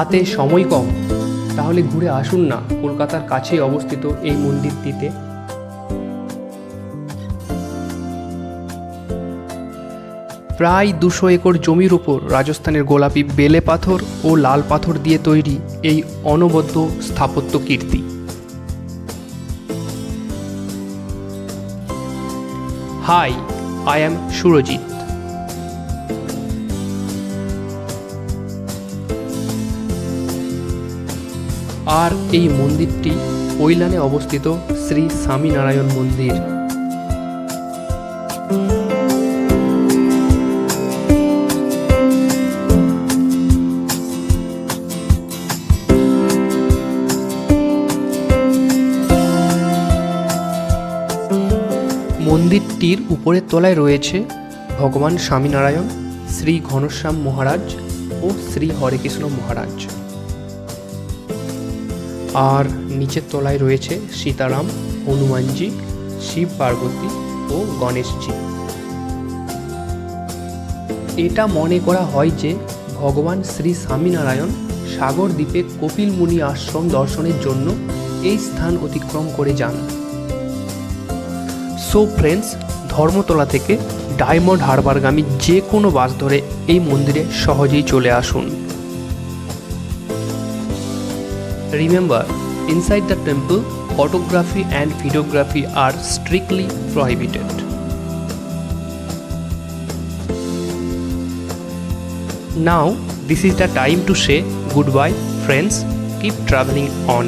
হাতে সময় কম। তাহলে ঘুরে আসুন না, কলকাতার কাছে অবস্থিত এই মন্দিরটিতে। প্রায় দুশো একর জমির ওপর রাজস্থানের গোলাপি বেলে পাথর ও লাল পাথর দিয়ে তৈরি এই অনবদ্য স্থাপত্য কীর্তি। Hi, I am Surajit. আর এই মন্দিরটি কৈলানে অবস্থিত শ্রী স্বামীনারায়ণ মন্দির। মন্দিরটির উপরের তলায় রয়েছে ভগবান স্বামীনারায়ণ, শ্রী ঘনশ্যাম মহারাজ ও শ্রী হরেকৃষ্ণ মহারাজ। আর নিচের তলায় রয়েছে সীতারাম, হনুমানজি, শিব পার্বতী ও গণেশজি। এটা মনে করা হয় যে ভগবান শ্রী স্বামীনারায়ণ সাগর দ্বীপে কপিল মুনি আশ্রম দর্শনের জন্য এই স্থান অতিক্রম করে যান। সো ফ্রেন্ডস ধর্মতলা থেকে ডায়মন্ড হারবারগামী যে কোনো বাস ধরে এই মন্দিরে সহজেই চলে আসুন। Remember inside the temple, photography and videography are strictly prohibited. Now, this is the time to say goodbye, friends. Keep traveling on.